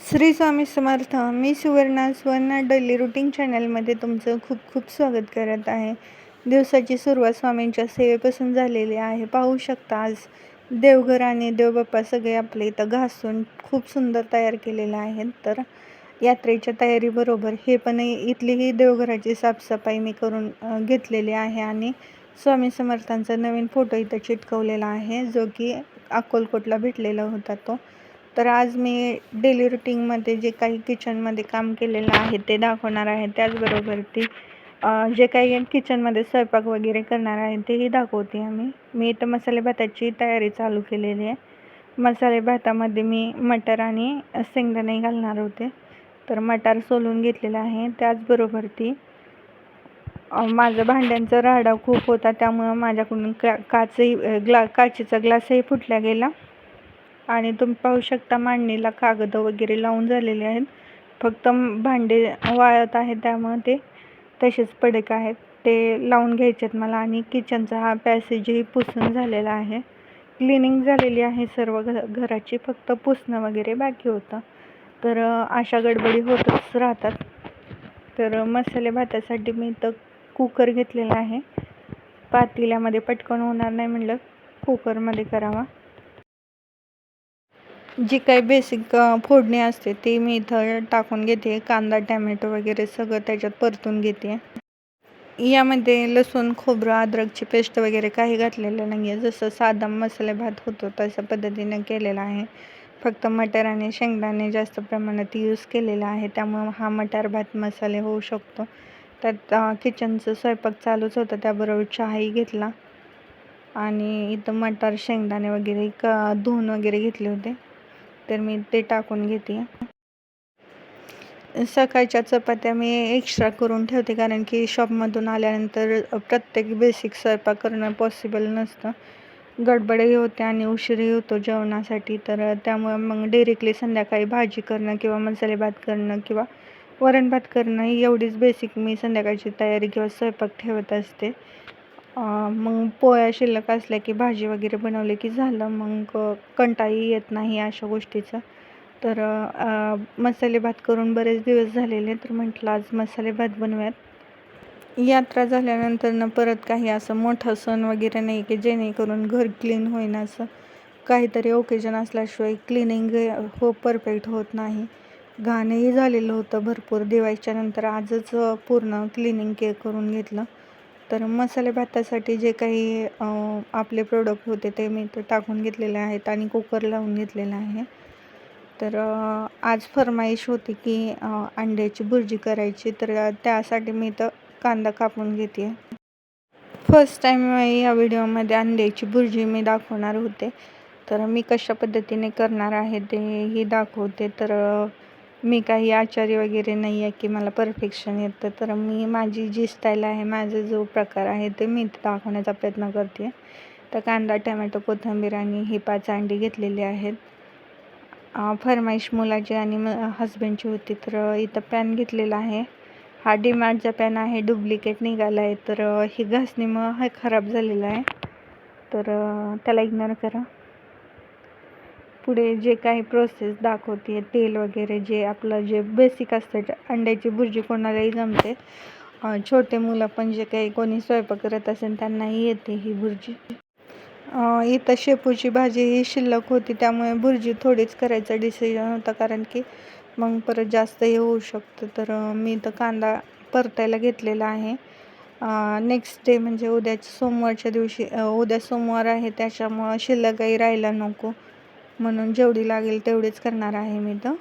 श्री स्वामी समर्थ मी Suvarna Suvarna daily routine चॅनलमध्ये तुमचं खूप खूप स्वागत करत आहे. दिवसाची सुरुवात स्वामींच्या सेवेपासून झालेली आहे. पाहू शकता आज देवघर आणि देवबाप्पा सगळे आपले इथं घासून खूप सुंदर तयार केलेले आहेत तर यात्रेच्या तयारीबरोबर हे पण इथलीही देवघराची साफसफाई मी करून घेतलेली आहे आणि स्वामी समर्थांचा नवीन फोटो इथं चिटकवलेला आहे जो की अक्कलकोटला भेटलेला होता तो. तर आज मी डेली रुटीनमध्ये जे काही किचनमध्ये काम केलेलं आहे ते दाखवणार आहे. त्याचबरोबर ती जे काही किचनमध्ये स्वयंपाक वगैरे करणार आहे तेही दाखवते आम्ही. मी इथं मसाले भाताची तयारी चालू केलेली आहे. मसाले भातामध्ये मी मटर आणि शेंगदाणे घालणार होते. तर मटार सोलून घेतलेला आहे. त्याचबरोबर ती माझं भांड्यांचा राडा खूप होता त्यामुळं माझ्याकडून का काचही ग्ला काचेचा ग्लासही फुटला गेला. आणि तुम्ही पाहू शकता मांडणीला कागद वगैरे लावून झालेले आहेत. फक्त भांडे वाळत आहे त्यामुळे ते तसेच पडक आहेत. ते लावून घ्यायचे आहेत मला आणि किचनचा हा पॅसेजही पुसून झालेला आहे. क्लिनिंग झालेली आहे सर्व घ घराची. फक्त पुसणं वगैरे बाकी होतं. तर अशा गडबडी होतच राहतात. तर मसाले भातासाठी मी इथं कुकर घेतलेला आहे. पातेल्यामध्ये पटकन होणार नाही म्हणलं. कुकरमध्ये करावा. जी काही बेसिक फोडणी असते ती मी इथं टाकून घेते. कांदा टॅमॅटो वगैरे सगळं त्याच्यात परतून घेते. यामध्ये लसूण खोबरं अद्रकची पेस्ट वगैरे काही घातलेलं नाही आहे जसं साधा मसाले भात होतो तशा पद्धतीनं केलेला आहे. फक्त मटर आणि शेंगदाणे जास्त प्रमाणात यूज केलेला आहे. त्यामुळं हा मटार भात मसाले होऊ शकतो. त्यात किचनचं स्वयंपाक चालूच होतं त्याबरोबर चहाही घेतला. आणि इथं मटार शेंगदाणे वगैरे क धुवून वगैरे घेतले होते. तर मी ते टाकून घेते. सकाळच्या चपात्या मी एक्स्ट्रा करून ठेवते कारण की शॉपमधून आल्यानंतर प्रत्येक बेसिक स्वयंपाक करणं पॉसिबल नसतं. गडबडही होते आणि उशीरही होतो जेवणासाठी तर त्यामुळे मग डिरेक्टली संध्याकाळी भाजी करणं किंवा मसाले भात करणं किंवा वरण भात करणं ही एवढीच बेसिक मी संध्याकाळची तयारी किंवा स्वयंपाक ठेवत असते. मग पोळ्या शिल्लक असल्या की भाजी वगैरे बनवली की झालं मग कंटाळी येत नाही अशा गोष्टीचा. तर मसाले भात करून बरेच दिवस झालेले तर म्हटलं आज मसाले भात बनवूयात. यात्रा झाल्यानंतर न परत काही असं मोठं सण वगैरे नाही की जेणेकरून घर क्लीन होईन असं. काहीतरी ओकेजन असल्याशिवाय क्लिनिंग हो परफेक्ट होत नाही. घाणही झालेलं होतं भरपूर. दिवाळीच्या नंतर आजच पूर्ण क्लिनिंग के करून घेतलं. तर मसाले भातासाठी जे काही आपले प्रोडक्ट होते ते मी तर टाकून घेतलेले आहेत आणि कुकर लावून घेतलेला आहे. तर आज फरमाईश होती की अंड्याची भुर्जी करायची. तर त्यासाठी मी तर कांदा कापून घेते. फर्स्ट टाईम या व्हिडिओमध्ये अंड्याची भुर्जी मी दाखवणार होते. तर मी कशा पद्धतीने करणार आहे ते ही दाखवते. तर मी काही आचारी वगैरे नाही आहे की मला परफेक्शन येतं तर मी माझी जी स्टाईल आहे माझा जो प्रकार आहे ते मी दाखवण्याचा प्रयत्न करते. तर कांदा टमॅटो कोथिंबीर आणि ही पाच अंडी घेतलेली आहेत. फरमाईश मुलाची आणि म हस्बंडची होती तर इथं पॅन घेतलेला आहे. हा डीमार्टचा पॅन आहे डुप्लिकेट निघाला आहे तर अं, ही घासणीमुळं हे खराब झालेलं आहे. तर त्याला इग्नोर करा. पुढे जे काही प्रोसेस दाखवते तेल वगैरे जे आपलं जे बेसिक असतं अंड्याची भुर्जी कोणालाही जमते छोटे मुलं पण जे काही कोणी स्वयंपाक करत असेल त्यांनाही येते ही भुर्जी. इथं शेपूची भाजी ही शिल्लक होती त्यामुळे भुर्जी थोडीच करायचा डिसिजन होता कारण की मग परत जास्त हे होऊ शकतं. तर मी इथं कांदा परतायला घेतलेला आहे. नेक्स्ट डे म्हणजे उद्याच्या सोमवारच्या दिवशी उद्या सोमवार आहे त्याच्यामुळं शिल्लक काही राहायला नको. म्हणून जेवढी लागेल तेवढीच करणार आहे मी तर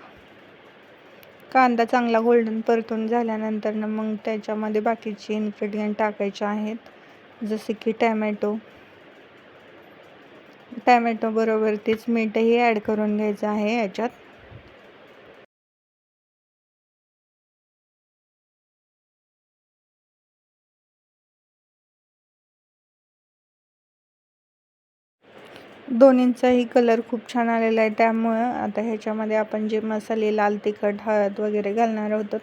कांदा चांगला गोल्डन परतून झाल्यानंतर ना मग त्याच्यामध्ये बाकीचे इन्ग्रेडियंट टाकायचे आहेत. जसे की टॅमॅटो. टॅमॅटो बरोबर तेच मीठही ॲड करून घ्यायचं आहे याच्यात. दोन्हींचाही कलर खूप छान आलेला आहे. त्यामुळं आता ह्याच्यामध्ये आपण जे मसाले लाल तिखट हळद वगैरे घालणार होतो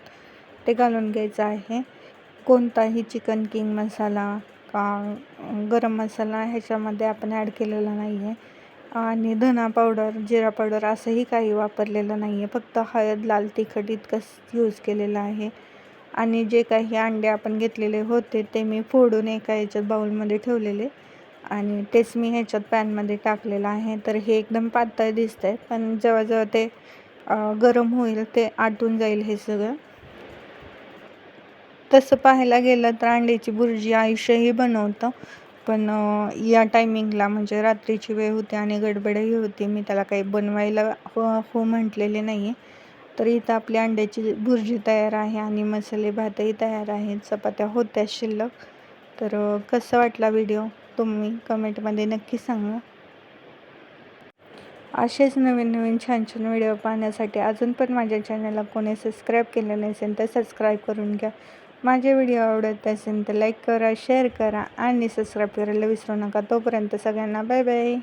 ते घालून घ्यायचं आहे. कोणताही चिकन किंग मसाला का गरम मसाला ह्याच्यामध्ये आपण ॲड केलेला नाही आहे आणि धना पावडर जिरा पावडर असंही काही वापरलेलं नाही आहे फक्त हळद लाल तिखट इतकंच यूज केलेलं आहे. आणि जे काही अंडे आपण घेतलेले होते ते मी फोडून एका ह्याच्यात बाउलमध्ये ठेवलेले. आणि तेच मी ह्याच्यात पॅनमध्ये टाकलेलं आहे. तर हे एकदम पातळ दिसत आहे पण जेव्हा जेव्हा ते गरम होईल ते आटून जाईल हे सगळं. तसं पाहायला गेलं तर अंड्याची बुर्जी आयुष्यही बनवतं पण या टायमिंगला म्हणजे रात्रीची वेळ होती आणि गडबडही होती मी त्याला काही बनवायला हो हो म्हटलेले नाही आहे तर इथं आपली अंड्याची भुर्जी तयार आहे आणि मसाले भातही तयार आहे चपात्या होत्या शिल्लक. तर कसं वाटला व्हिडिओ? तुम्ही कमेंटमध्ये नक्की सांगा. असेच नवीन नवीन छान छान व्हिडिओ पाहण्यासाठी अजून पण माझ्या चॅनलला कोणी सबस्क्राईब केलं नसेल तर सबस्क्राईब करून घ्या. माझे व्हिडिओ आवडत असेल तर लाईक करा शेअर करा आणि सबस्क्राईब करायला विसरू नका. तोपर्यंत सगळ्यांना बाय बाय